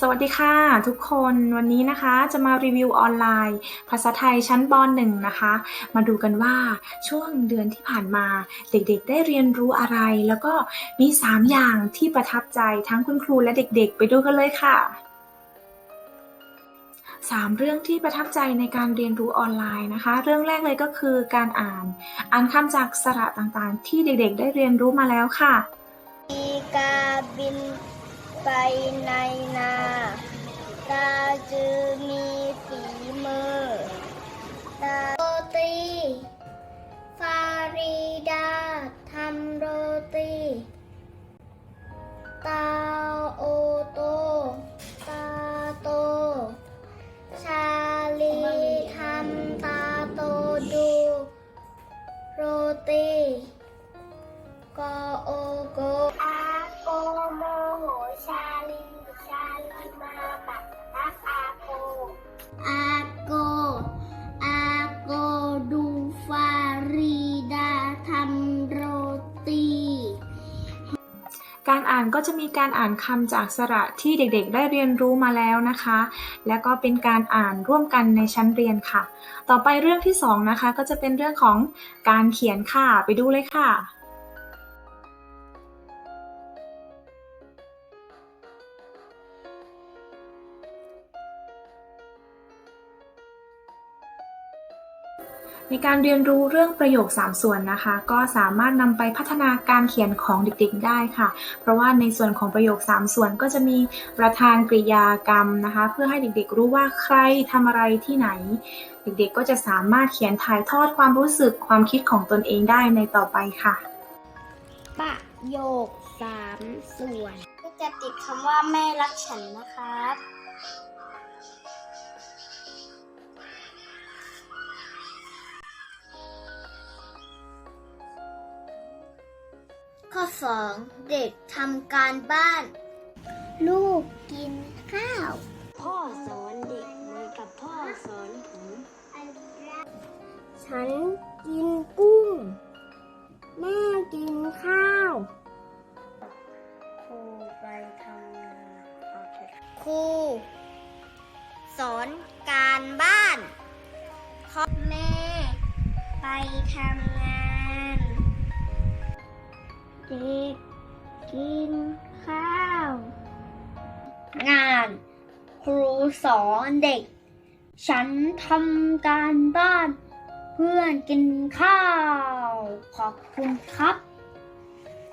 สวัสดีค่ะ ทุกคนวันนี้นะคะจะมารีวิวออนไลน์ ภาษาไทยชั้นป .1 นะคะ มาดูกันว่าช่วงเดือนที่ผ่านมาเด็กๆ ได้เรียนรู้อะไร แล้วก็มี 3 อย่างที่ประทับใจทั้งคุณครูและเด็กๆ ไปดูกันเลยค่ะ3เรื่องที่ประทับใจในการเรียนรู้ออนไลน์นะคะ เรื่องแรกเลยก็คือการอ่าน อ่านคำจากสระต่างๆ ที่เด็กๆ ได้เรียนรู้มาแล้วค่ะ อีกาบิน ไปในนาตาจึง ชาลีชาลีมาปักรักอาโก อาโก อาโกดูฟารีดาทำโรตี การอ่านก็จะมีการอ่านคำจากสระที่เด็กๆ ได้เรียนรู้มาแล้วนะคะ และก็เป็นการอ่านร่วมกันในชั้นเรียนค่ะ ต่อไปเรื่องที่สองนะคะก็จะเป็นเรื่องของการเขียนค่ะ ไปดูเลยค่ะ ในการเรียนรู้เรื่องประโยค 3 ส่วนนะคะ ก็สามารถนำไปพัฒนาการเขียนของเด็กๆได้ค่ะ เพราะว่าในส่วนของประโยค 3 ส่วนก็จะมีประธานกริยากรรมนะคะ เพื่อให้เด็กๆรู้ว่าใครทำอะไรที่ไหน เด็กๆก็จะสามารถเขียนถ่ายทอดความรู้สึกความคิดของตนเองได้ในต่อไปค่ะ ประโยคสามส่วน ก็จะติดคำว่าแม่รักฉันนะครับ ข้อ2เด็กทำการบ้าน ลูกกินข้าว พ่อสอนเด็กเหมือนกับพ่อสอนผมฉันกินกุ้ง แม่กินข้าวครูไปทำงานครูสอนการบ้านพ่อแม่ไปทำงาน เด็กกินข้าว งานครูสอนเด็ก ฉันทำการบ้าน เพื่อนกินข้าว ขอบคุณครับ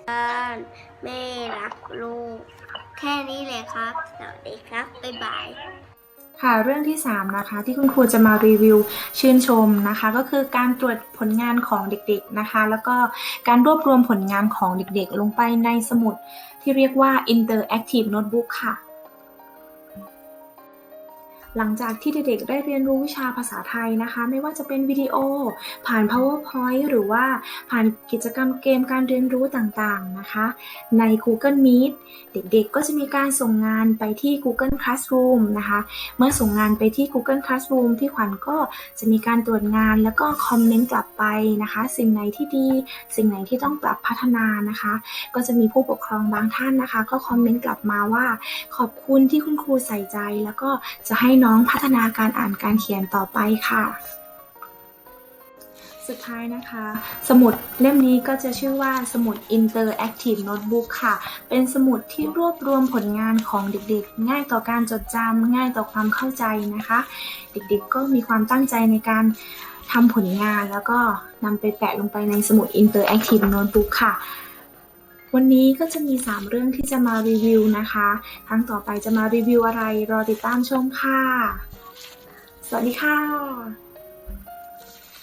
บ้านแม่รักลูก แค่นี้เลยครับ สวัสดีครับ บ๊ายบาย ค่ะเรื่องที่ 3 นะคะ ที่คุณครูจะมารีวิวชื่นชมนะคะ ก็คือการตรวจผลงานของเด็กๆนะคะ แล้วก็การรวบรวมผลงานของเด็กๆ ลงไปในสมุดที่เรียกว่า interactive notebook ค่ะ หลังจากที่เด็กๆได้เรียนรู้วิชาภาษาไทยนะคะ ไม่ว่าจะเป็นวิดีโอ ผ่าน powerpoint หรือว่าผ่านกิจกรรมเกมการเรียนรู้ต่างๆนะคะ ใน Google Meet เด็กๆก็จะมีการส่งงานไปที่ Google Classroom นะคะ เมื่อส่งงานไปที่ Google Classroom พี่ขวัญก็จะมีการตรวจงานแล้วก็คอมเมนต์กลับไปนะคะ สิ่งไหนที่ดี สิ่งไหนที่ต้องปรับพัฒนานะคะ ก็จะมีผู้ปกครองบางท่านนะคะ ก็คอมเมนต์กลับมาว่า ขอบคุณที่คุณครูใส่ใจแล้วก็จะให้น้องพัฒนาการอ่านการเขียนต่อไปค่ะ สุดท้ายนะคะ สมุดเล่มนี้ก็จะชื่อว่าสมุด Interactive Notebook ค่ะ เป็นสมุดที่รวบรวมผลงานของเด็กๆ ง่ายต่อการจดจำง่ายต่อความเข้าใจนะคะ เด็กๆก็มีความตั้งใจในการทำผลงานแล้วก็นำไปแปะลงไปในสมุด Interactive Notebook ค่ะ วันนี้ก็จะมี 3 เรื่องที่จะมารีวิวนะคะ ครั้งต่อไปจะมารีวิวอะไรรอติดตามชมค่ะ สวัสดีค่ะ